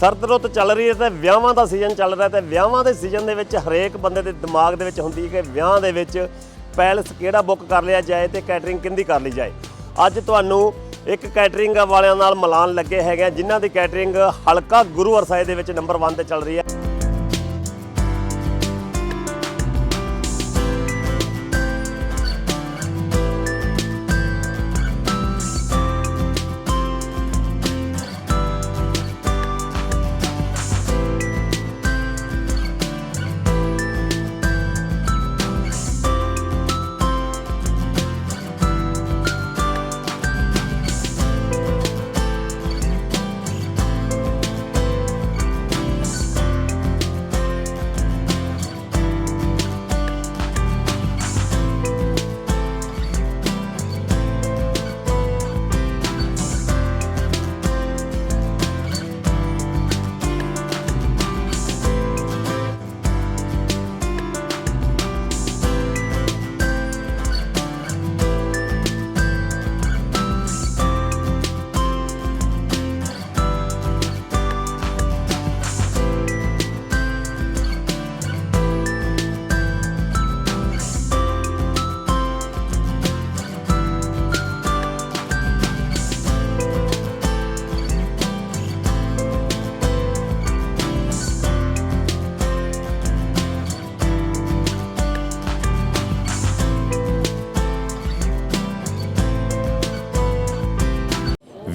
ਸਰਦ ਰੁੱਤ ਚੱਲ ਰਹੀ ਹੈ ਤੇ ਵਿਆਹਾਂ ਦਾ ਸੀਜ਼ਨ ਚੱਲ ਰਿਹਾ ਤੇ ਵਿਆਹਾਂ ਦੇ ਸੀਜ਼ਨ ਦੇ ਵਿੱਚ ਹਰੇਕ ਬੰਦੇ ਦੇ ਦਿਮਾਗ ਦੇ ਵਿੱਚ ਹੁੰਦੀ ਹੈ ਕਿ ਵਿਆਹ ਦੇ ਵਿੱਚ ਪੈਲਸ ਕਿਹੜਾ ਬੁੱਕ ਕਰ ਲਿਆ ਜਾਏ ਤੇ ਕੈਟਰਿੰਗ ਕਿੰਦੀ ਕਰ ਲਈ ਜਾਏ। ਅੱਜ ਤੁਹਾਨੂੰ ਇੱਕ ਕੈਟਰਿੰਗ ਵਾਲਿਆਂ ਨਾਲ ਮਿਲਾਨ ਲੱਗੇ ਹੈਗੇ ਆ, ਜਿਨ੍ਹਾਂ ਦੀ ਕੈਟਰਿੰਗ ਹਲਕਾ ਗੁਰੂ ਅਰਸਾਏ ਦੇ ਵਿੱਚ ਨੰਬਰ 1 ਤੇ ਚੱਲ ਰਹੀ ਹੈ।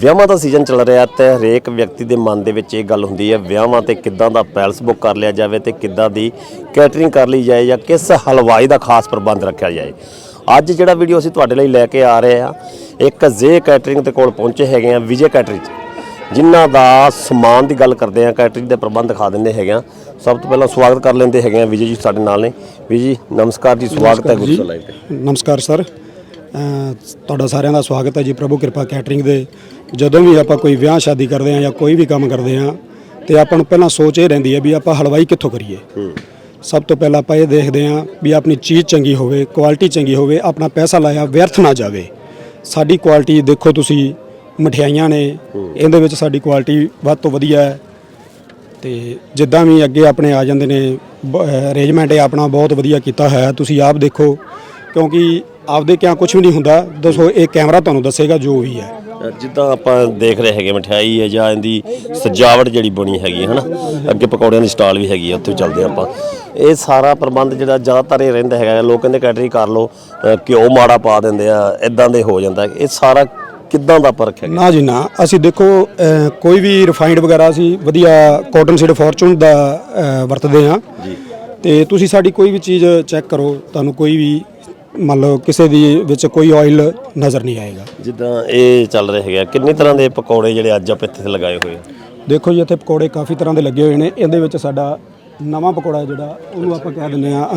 ਵਿਆਹਾਂ ਦਾ ਸੀਜ਼ਨ ਚੱਲ ਰਿਹਾ ਤੇ ਹਰੇਕ ਵਿਅਕਤੀ ਦੇ ਮਨ ਦੇ ਵਿੱਚ ਇਹ ਗੱਲ ਹੁੰਦੀ ਹੈ ਵਿਆਹਾਂ ਤੇ ਕਿੱਦਾਂ ਦਾ ਪੈਲਸ ਬੁੱਕ ਕਰ ਲਿਆ ਜਾਵੇ ਤੇ ਕਿੱਦਾਂ ਦੀ ਕੈਟਰਿੰਗ ਕਰ ਲਈ ਜਾਏ ਜਾਂ ਕਿਸ ਹਲਵਾਈ ਦਾ ਖਾਸ ਪ੍ਰਬੰਧ ਰੱਖਿਆ ਜਾਏ। ਅੱਜ ਜਿਹੜਾ ਵੀਡੀਓ ਅਸੀਂ ਤੁਹਾਡੇ ਲਈ ਲੈ ਕੇ ਆ ਰਹੇ ਆ ਇੱਕ ਜ਼ੇ ਕੈਟਰਿੰਗ ਦੇ ਕੋਲ ਪਹੁੰਚੇ ਹੈਗੇ ਆ ਵਿਜੇ ਕੈਟਰਿੰਗ ਜਿਨ੍ਹਾਂ ਦਾ ਸਮਾਨ ਦੀ ਗੱਲ ਕਰਦੇ ਆ ਕੈਟਰਿੰਗ ਦੇ ਪ੍ਰਬੰਧ ਦਿਖਾ ਦਿੰਦੇ ਹੈਗੇ ਆ ਸਭ ਤੋਂ ਪਹਿਲਾਂ ਸਵਾਗਤ ਕਰ ਲੈਂਦੇ ਹੈਗੇ ਆ ਵਿਜੇ ਜੀ ਸਾਡੇ ਨਾਲ ਨੇ। ਵਿਜੇ ਜੀ ਨਮਸਕਾਰ ਜੀ ਸਵਾਗਤ ਹੈ ਗੁਰਸਾ ਲਾਈਵ ਤੇ। ਨਮਸਕਾਰ ਸਰ। ਤੁਹਾਡਾ ਸਾਰਿਆਂ ਦਾ ਸਵਾਗਤ ਹੈ ਜੀ। ਪ੍ਰਭੂ ਕਿਰਪਾ ਕੈਟਰਿੰਗ ਦੇ। ਜਦੋਂ ਵੀ ਆਪਾਂ ਕੋਈ ਵਿਆਹ ਸ਼ਾਦੀ ਕਰਦੇ ਹਾਂ ਜਾਂ ਕੋਈ ਵੀ ਕੰਮ ਕਰਦੇ ਹਾਂ ਤੇ ਆਪਾਂ ਨੂੰ ਪਹਿਲਾਂ ਸੋਚ ਇਹ ਰਹਿੰਦੀ ਹੈ ਵੀ ਆਪਾਂ ਹਲਵਾਈ ਕਿੱਥੋਂ ਕਰੀਏ। ਸਭ ਤੋਂ ਪਹਿਲਾਂ ਆਪਾਂ ਇਹ ਦੇਖਦੇ ਹਾਂ ਵੀ ਆਪਣੀ ਚੀਜ਼ ਚੰਗੀ ਹੋਵੇ ਕੁਆਲਿਟੀ ਚੰਗੀ ਹੋਵੇ ਆਪਣਾ ਪੈਸਾ ਲਾਇਆ ਵਿਅਰਥ ਨਾ ਜਾਵੇ। ਸਾਡੀ ਕੁਆਲਿਟੀ ਦੇਖੋ ਤੁਸੀਂ ਮਠਿਆਈਆਂ ਨੇ। ਇਹਦੇ ਵਿੱਚ ਸਾਡੀ ਕੁਆਲਿਟੀ ਵੱਧ ਤੋਂ ਵਧੀਆ ਹੈ। ਤੇ ਜਿੱਦਾਂ ਵੀ ਅੱਗੇ ਆਪਣੇ ਆ ਜਾਂਦੇ ਨੇ ਅਰੇਂਜਮੈਂਟ ਆਪਣਾ ਬਹੁਤ ਵਧੀਆ ਕੀਤਾ ਹੋਇਆ। ਤੁਸੀਂ ਆਪ ਦੇਖੋ ਕਿਉਂਕਿ ਆਪਦੇ ਕਿਆ ਕੁਝ ਵੀ ਨਹੀਂ ਹੁੰਦਾ ਦੱਸੋ ਇਹ ਕੈਮਰਾ ਤੁਹਾਨੂੰ ਦੱਸੇਗਾ ਜੋ ਵੀ ਹੈ। ਜਿੱਦਾਂ ਆਪਾਂ ਦੇਖ ਰਹੇ ਹੈਗੇ ਮਠਿਆਈ ਹੈ ਜਾਂ ਇਹਦੀ ਸਜਾਵਟ ਜਿਹੜੀ ਬਣੀ ਹੈਗੀ ਹੈ ਹਨਾ? ਅੱਗੇ ਪਕੌੜਿਆਂ ਦੀ ਸਟਾਲ ਵੀ ਹੈਗੀ ਹੈ ਉੱਥੇ ਚੱਲਦੇ ਆਪਾਂ। ਇਹ ਸਾਰਾ ਪ੍ਰਬੰਧ ਜਿਹੜਾ ਜ਼ਿਆਦਾਤਰ ਇਹ ਰਹਿੰਦਾ ਹੈਗਾ ਲੋਕ ਕਹਿੰਦੇ ਕੈਟਰਿੰਗ ਕਰ ਲਓ ਘਿਓ ਮਾੜਾ ਪਾ ਦਿੰਦੇ ਆ ਇਦਾਂ ਦੇ ਹੋ ਜਾਂਦਾ। ਇਹ ਸਾਰਾ ਕਿੱਦਾਂ ਦਾ ਫ਼ਰਕ ਹੈਗਾ? ਨਾ ਜੀ ਨਾ ਅਸੀਂ ਦੇਖੋ ਕੋਈ ਵੀ ਰਿਫਾਈਨਡ ਵਗੈਰਾ ਅਸੀਂ ਵਧੀਆ ਕਾਟਨ ਸੀਡ ਫੋਰਚੂਨ ਦਾ ਵਰਤਦੇ ਹਾਂ। ਜੀ। ਤੇ ਤੁਸੀਂ ਸਾਡੀ ਕੋਈ ਵੀ ਚੀਜ਼ ਚੈੱਕ ਕਰੋ ਤੁਹਾਨੂੰ ਕੋਈ ਵੀ ਮੰਨ ਲਓ ਕਿਸੇ ਦੀ ਵਿੱਚ ਕੋਈ ਆਇਲ ਨਜ਼ਰ ਨਹੀਂ ਆਏਗਾ। ਜਿੱਦਾਂ ਇਹ ਚੱਲ ਰਹੇ ਹੈਗੇ ਕਿੰਨੀ ਤਰ੍ਹਾਂ ਦੇ ਪਕੌੜੇ ਜਿਹੜੇ ਅੱਜ ਆਪਾਂ ਇੱਥੇ ਲਗਾਏ ਹੋਏ ਆ? ਦੇਖੋ ਜੀ ਇੱਥੇ ਪਕੌੜੇ ਕਾਫੀ ਤਰ੍ਹਾਂ ਦੇ ਲੱਗੇ ਹੋਏ ਨੇ। ਇਹਦੇ ਵਿੱਚ ਸਾਡਾ ਨਵਾਂ ਪਕੌੜਾ ਜਿਹੜਾ ਉਹਨੂੰ ਆਪਾਂ ਕਹਿ ਦਿੰਦੇ ਆ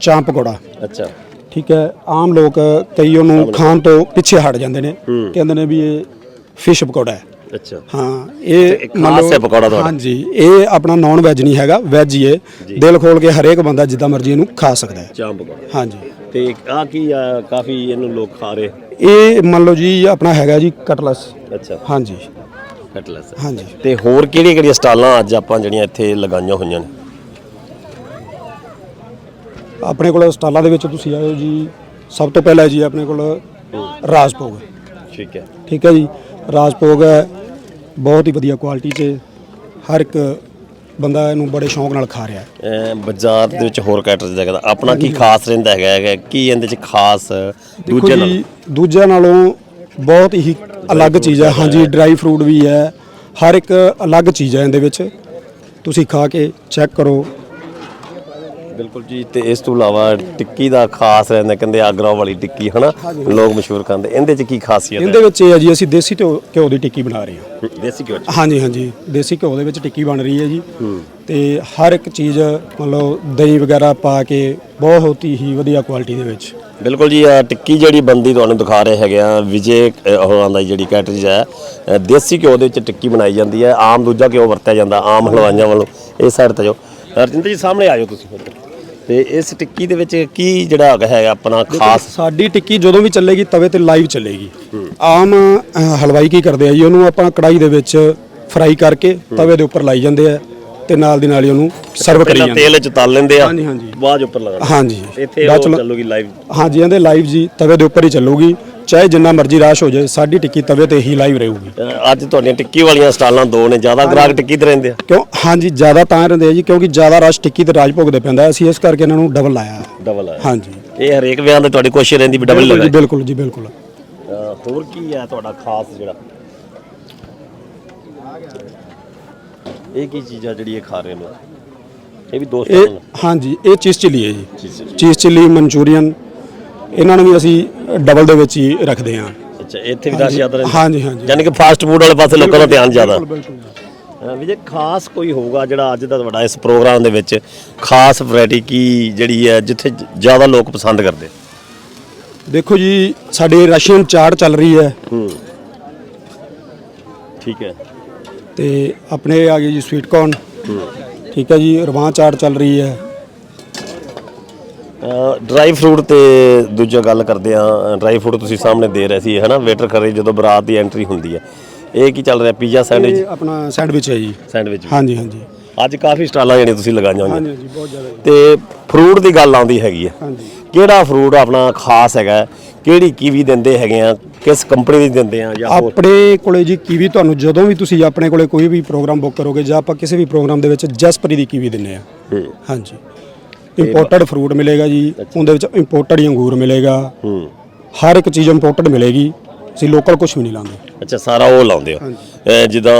ਚਾਂਪ ਪਕੌੜਾ। ਅੱਛਾ। ਠੀਕ ਹੈ ਆਮ ਲੋਕ ਕਈ ਉਹਨੂੰ ਖਾਣ ਤੋਂ ਪਿੱਛੇ ਹਟ ਜਾਂਦੇ ਨੇ। ਕਹਿੰਦੇ ਨੇ ਵੀ ਇਹ ਫਿਸ਼ ਪਕੌੜਾ ਹੈ। ਅੱਛਾ। ਹਾਂ ਇਹ ਇਹ ਖਾਸ ਮੰਨ ਲਓ- ਹੈ ਪਕੌੜਾ ਤੁਹਾਡਾ। ਹਾਂਜੀ ਇਹ ਆਪਣਾ ਨਾਨ ਵੈਜ ਨਹੀਂ ਹੈਗਾ ਵੈਜ ਹੀ ਹੈ। ਦਿਲ ਖੋਲ ਕੇ ਹਰੇਕ ਬੰਦਾ ਜਿੱਦਾਂ ਮਰਜ਼ੀ ਇਹਨੂੰ ਖਾ ਸਕਦਾ ਹੈ। ਚਾਂਪ ਪਕੌੜਾ। ਹਾਂਜੀ। ਤੇ ਆ ਕੀ ਆ, ਕਾਫੀ ਇਹਨੂੰ ਲੋਕ ਖਾ ਰਹੇ। ਇਹ ਮੰਨ ਲਓ ਜੀ ਆਪਣਾ ਹੈਗਾ ਜੀ ਕਟਲਸ। ਅੱਛਾ। ਹਾਂਜੀ। ਕਟਲਸ। ਹਾਂਜੀ। ਤੇ ਹੋਰ ਕਿਹੜੀਆਂ ਕਿਹੜੀਆਂ ਸਟਾਲਾਂ ਅੱਜ ਆਪਾਂ ਜਿਹੜੀਆਂ ਇੱਥੇ ਲਗਾਈਆਂ ਹੋਈਆਂ ਨੇ? ਆਪਣੇ ਕੋਲ ਸਟਾਲਾਂ ਦੇ ਵਿੱਚ ਤੁਸੀਂ ਆਇਓ ਜੀ। ਸਭ ਤੋਂ ਪਹਿਲਾਂ ਜੀ ਆਪਣੇ ਕੋਲ ਰਾਜਭੋਗ। ਠੀਕ ਹੈ। ਠੀਕ ਹੈ ਜੀ। ਰਾਜਭੋਗ ਹੈ। ਬਹੁਤ ਹੀ ਵਧੀਆ ਕੁਆਲਿਟੀ 'ਚ। ਹਰ ਇੱਕ ਬੰਦਾ ਇਹਨੂੰ ਬੜੇ ਸ਼ੌਂਕ ਨਾਲ ਖਾ ਰਿਹਾ ਹੈ। ਬਾਜ਼ਾਰ ਦੇ ਵਿੱਚ ਹੋਰ ਕੈਟਰ ਦਾ ਕਹਿੰਦਾ ਆਪਣਾ ਕੀ ਖਾਸ ਰਹਿੰਦਾ ਹੈਗਾ ਹੈਗਾ ਕੀ ਇਹਦੇ ਚ ਖਾਸ ਦੂਜੇ ਨਾਲ? ਜੀ ਦੂਜਿਆਂ ਨਾਲੋਂ ਬਹੁਤ ਹੀ ਅਲੱਗ ਚੀਜ਼ ਹੈ। ਹਾਂਜੀ ਡਰਾਈ ਫਰੂਟ ਵੀ ਹੈ। ਹਰ ਇੱਕ ਅਲੱਗ ਚੀਜ਼ ਹੈ ਇਹਦੇ ਵਿੱਚ। ਤੁਸੀਂ ਖਾ ਕੇ ਚੈੱਕ ਕਰੋ। ਬਿਲਕੁਲ ਜੀ ਤੇ ਇਸ ਤੋਂ ਇਲਾਵਾ ਟਿੱਕੀ ਦਾ ਖਾਸ ਰਹਿੰਦਾ ਕਹਿੰਦੇ ਆਗਰਾ ਵਾਲੀ ਟਿੱਕੀ ਹਨਾ? ਲੋਕ ਮਸ਼ਹੂਰ ਖਾਂਦੇ। ਇਹਦੇ ਚ ਕੀ ਖਾਸੀਅਤ ਇਹਦੇ ਵਿੱਚ ਇਹ ਹੈ ਜੀ ਅਸੀਂ ਦੇਸੀ ਘਿਓ ਘਿਓ ਦੀ ਟਿੱਕੀ ਬਣਾ ਰਹੇ ਹਾਂ। ਹੈ ਦੇਸੀ ਘਿਓ ਹਾਂਜੀ ਹਾਂਜੀ। ਦੇਸੀ ਘਿਓ ਦੇ ਵਿੱਚ ਟਿੱਕੀ ਬਣ ਰਹੀ ਹੈ ਜੀ। ਤੇ ਹਰ ਇੱਕ ਚੀਜ਼ ਮਤਲਬ ਦਹੀਂ ਵਗੈਰਾ ਪਾ ਕੇ ਬਹੁਤ ਹੀ ਵਧੀਆ ਕੁਆਲਿਟੀ ਦੇ ਵਿੱਚ। ਬਿਲਕੁਲ ਜੀ ਆਹ ਟਿੱਕੀ ਜਿਹੜੀ ਬੰਦੀ ਤੁਹਾਨੂੰ ਦਿਖਾ ਰਹੇ ਹੈਗੇ ਆ ਵਿਜੇ ਹੋਰਾਂ ਦਾ ਜਿਹੜੀ ਕੈਟਰਿਜ ਹੈ। ਦੇਸੀ ਘਿਓ ਦੇ ਵਿੱਚ ਟਿੱਕੀ ਬਣਾਈ ਜਾਂਦੀ ਹੈ। ਆਮ ਦੂਜਾ ਘਿਓ ਵਰਤਿਆ ਜਾਂਦਾ ਆਮ ਹਲਵਾਈਆਂ ਵੱਲੋਂ। ਇਸ ਸਾਈਡ ਤੇ ਜੋ ਰਜਿੰਦਰ ਜੀ ਸਾਹਮਣੇ ਆਜੋ ਤੁਸੀਂ। ਫਿਰ ਤੇ ਇਸ ਟਿੱਕੀ ਦੇ ਵਿੱਚ ਕੀ ਜਿਹੜਾ ਹੈਗਾ ਹੈਗਾ ਆਪਣਾ ਖਾਸ? ਸਾਡੀ ਟਿੱਕੀ ਜਦੋਂ ਵੀ ਚੱਲੇਗੀ ਤਵੇ ਤੇ ਲਾਈਵ ਚੱਲੇਗੀ। ਆਮ ਹਲਵਾਈ ਕੀ ਕਰਦੇ ਆ ਜੀ ਉਹਨੂੰ ਆਪਾਂ ਕੜਾਈ ਦੇ ਵਿੱਚ ਫਰਾਈ ਕਰਕੇ ਤਵੇ ਦੇ ਉੱਪਰ ਲਾਈ ਜਾਂਦੇ ਆ ਤੇ ਨਾਲ ਦੀ ਨਾਲ ਹੀ ਉਹਨੂੰ ਸਰਵ ਕਰੀ ਪਹਿਲਾਂ ਜਾਂਦੇ ਤੇਲ ਚ ਤਲ ਲੈਂਦੇ ਆ ਹਾਂਜੀ, ਹਾਂਜੀ। ਬਾਅਦ 'ਚ ਉੱਪਰ ਲਗਾਉਂਦੇ ਹਾਂਜੀ। ਇੱਥੇ ਉਹ ਚੱਲੂਗੀ ਲਾਈਵ ਹਾਂਜੀ ਇਹਦੇ ਲਾਈਵ ਜੀ ਤਵੇ ਦੇ ਉੱਪਰ ਹੀ ਚੱਲੂਗੀ। ਚਾਹੇ ਜਿੰਨਾ ਮਰਜ਼ੀ ਰਾਸ਼ ਹੋ ਜਾਏ ਸਾਡੀ ਟਿੱਕੀ ਤਵੇ ਤੇ ਹੀ ਲਾਈਵ ਰਹੂਗੀ। ਅੱਜ ਤੁਹਾਡੀਆਂ ਟਿੱਕੀ ਵਾਲੀਆਂ ਸਟਾਲਾਂ ਦੋ ਨੇ ਜ਼ਿਆਦਾ ਗ੍ਰਾਹਕ ਟਿੱਕੀ ਤੇ ਰਹਿੰਦੇ ਆ। ਕਿਉਂ? ਹਾਂਜੀ ਜ਼ਿਆਦਾ ਤਾਂ ਰਹਿੰਦੇ ਆ ਜੀ ਕਿਉਂਕਿ ਜ਼ਿਆਦਾ ਰਸ਼ ਟਿੱਕੀ ਤੇ ਰਾਜਭੋਗ ਦੇ ਪੈਂਦਾ ਅਸੀਂ ਇਸ ਕਰਕੇ ਇਹਨਾਂ ਨੂੰ ਡਬਲ ਲਾਇਆ। ਡਬਲ ਆ ਹਾਂਜੀ। ਇਹ ਹਰੇਕ ਵਿਆਹ ਦੇ ਤੁਹਾਡੀ ਕੋਸ਼ਿਸ਼ ਰਹਿੰਦੀ ਵੀ ਡਬਲ ਬਿਲਕੁਲ ਜੀ ਲਗਾਏ ਬਿਲਕੁਲ ਜੀ ਬਿਲਕੁਲ। ਅਹ ਹੋਰ ਕੀ ਹੈ ਤੁਹਾਡਾ ਖਾਸ ਜਿਹੜਾ? ਇਹ ਕੀ ਚੀਜ਼ ਆ ਜਿਹੜੀ ਇਹ ਖਾ ਰਹੇ ਨੇ? ਇਹ ਵੀ ਦੋਸਤ ਇਹ ਹਾਂਜੀ ਇਹ ਚੀਜ਼ ਚਿੱਲੀ ਹੈ ਜੀ। ਚੀਜ਼ ਚੀਜ਼ ਚਿੱਲੀ ਮਨਚੂਰੀਅਨ ਇਹਨਾਂ ਨੂੰ ਵੀ ਅਸੀਂ ਡਬਲ ਦੇ ਵਿੱਚ ਹੀ ਰੱਖਦੇ ਹਾਂ। ਅੱਛਾ ਇੱਥੇ ਵੀ ਰਸ਼ ਜ਼ਿਆਦਾ ਰਹਿੰਦਾ। ਹਾਂਜੀ ਹਾਂਜੀ। ਯਾਨੀ ਕਿ ਫਾਸਟ ਫੂਡ ਵਾਲੇ ਪਾਸੇ ਲੋਕਾਂ ਦਾ ਧਿਆਨ ਜ਼ਿਆਦਾ। ਅਹ ਵਿਜੇ ਖਾਸ ਕੋਈ ਹੋਊਗਾ ਜਿਹੜਾ ਅੱਜ ਦਾ ਤੁਹਾਡਾ ਇਸ ਪ੍ਰੋਗਰਾਮ ਦੇ ਵਿੱਚ ਖਾਸ ਵੈਰਾਈਟੀ ਕੀ ਜਿਹੜੀ ਹੈ ਜਿੱਥੇ ਜ- ਜ਼ਿਆਦਾ ਲੋਕ ਪਸੰਦ ਕਰਦੇ? ਦੇਖੋ ਜੀ ਸਾਡੇ ਰਸ਼ੀਅਨ ਚਾਟ ਚੱਲ ਰਹੀ ਹੈ। ਹੂੰ। ਠੀਕ ਹੈ। ਤੇ ਆਪਣੇ ਆ ਗਏ ਜੀ ਸਵੀਟ ਕਾਰਨ ਠੀਕ ਹੈ ਜੀ ਰਵਾਂ ਚਾਟ ਚੱਲ ਰਹੀ ਹੈ। ਡਰਾਈ ਫਰੂਟ ਤੇ ਦੂਜਾ ਗੱਲ ਕਰਦੇ ਆ ਡਰਾਈ ਫਰੂਟ ਤੁਸੀਂ ਸਾਹਮਣੇ ਦੇ ਰਹੇ ਸੀ ਹੈਨਾ? ਵੇਟਰ ਕਰੇ ਜਦੋਂ ਬਰਾਤ ਦੀ ਐਂਟਰੀ ਹੁੰਦੀ ਹੈ। ਇਹ ਕੀ ਚੱਲ ਰਿਹਾ? ਪੀਜ਼ਾ ਸੈਂਡਵਿਚ ਇਹ ਆਪਣਾ ਸੈਂਡਵਿਚ ਹੈ ਜੀ। ਸੈਂਡਵਿਚ ਹਾਂਜੀ ਹਾਂਜੀ। ਅੱਜ ਕਾਫੀ ਸਟਾਲਾਂ ਜਿਹੜੀਆਂ ਤੁਸੀਂ ਲਗਾਈਆਂ ਹੋਈਆਂ। ਹਾਂਜੀ ਹਾਂਜੀ ਬਹੁਤ ਜ਼ਿਆਦਾ ਜੀ। ਤੇ ਫਰੂਟ ਦੀ ਗੱਲ ਆਉਂਦੀ ਹੈਗੀ ਹੈ। ਹਾਂਜੀ। ਕਿਹੜਾ ਫਰੂਟ ਆਪਣਾ ਖਾਸ ਹੈਗਾ? ਕਿਹੜੀ ਕੀਵੀ ਦਿੰਦੇ ਹੈਗੇ ਆ? ਕਿਸ ਕੰਪਨੀ ਦੀ ਦਿੰਦੇ ਆ ਜਾਂ ਹੋਰ? ਆਪਣੇ ਕੋਲੇ ਜੀ ਕੀਵੀ ਤੁਹਾਨੂੰ ਜਦੋਂ ਵੀ ਤੁਸੀਂ ਆਪਣੇ ਕੋਲੇ ਕੋਈ ਵੀ ਪ੍ਰੋਗਰਾਮ ਬੁੱਕ ਕਰੋਗੇ ਜਾਂ ਆਪਾਂ ਕਿਸੇ ਵੀ ਪ੍ਰੋਗਰਾਮ ਦੇ ਵਿੱਚ ਜਸਪਰੀ ਦੀ ਕੀਵੀ ਦਿੰਨੇ ਆ। ਹੂੰ। ਹਾਂਜੀ। ਇੰਪੋਰਟਡ ਫਰੂਟ ਮਿਲੇਗਾ ਜੀ ਉਹਦੇ ਵਿੱਚ ਇੰਪੋਰਟਡ ਹੀ ਅੰਗੂਰ ਮਿਲੇਗਾ। ਹੂੰ। ਹਰ ਇੱਕ ਚੀਜ਼ ਇੰਪੋਰਟਡ ਮਿਲੇਗੀ ਅਸੀਂ ਲੋਕਲ ਕੁਝ ਵੀ ਨਹੀਂ ਲਾਉਂਦੇ। ਅੱਛਾ ਸਾਰਾ ਉਹ ਲਾਉਂਦੇ ਹੋ। ਇਹ ਜਿੱਦਾਂ